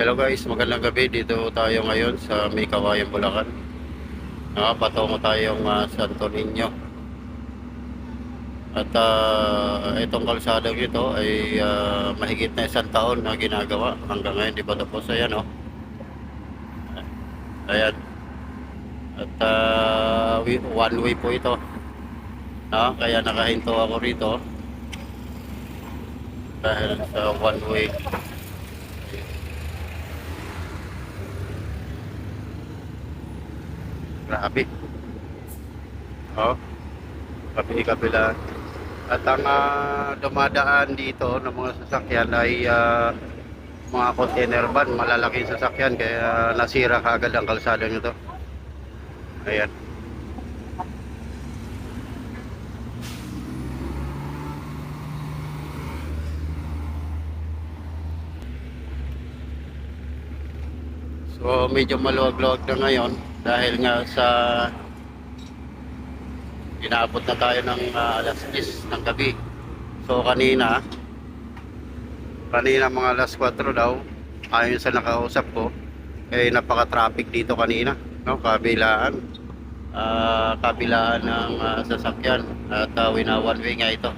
Hello guys, magandang gabi. Dito tayo ngayon sa May Kawayan, Bulacan. Ah, patungo tayong ah, Santo Niño. At ah, itong kalsadang ito ay ah, mahigit na isang taon na ginagawa. Hanggang ngayon, di pa tapos. Ayan, oh. Ayan. At wi- one way po ito. Ah, kaya nakahinto ako rito. Dahil sa one way. Grabe. Oh. Kapi kabila. At ang ah, dumadaan dito ng mga sasakyan ay ah, mga container van, malalaking sasakyan kaya nasira kagad ang kalsada nito. Ayan. So medyo maluwag-luwag na ngayon dahil nga sa inaabot na tayo ng ah, alas 10 ng gabi. So kanina, kanina mga alas 4 daw, ayon sa nakausap ko, eh napaka-traffic dito kanina, no? Kabilaan. ah kabilaan ng ah, sasakyan at uh, wina one way nga ito.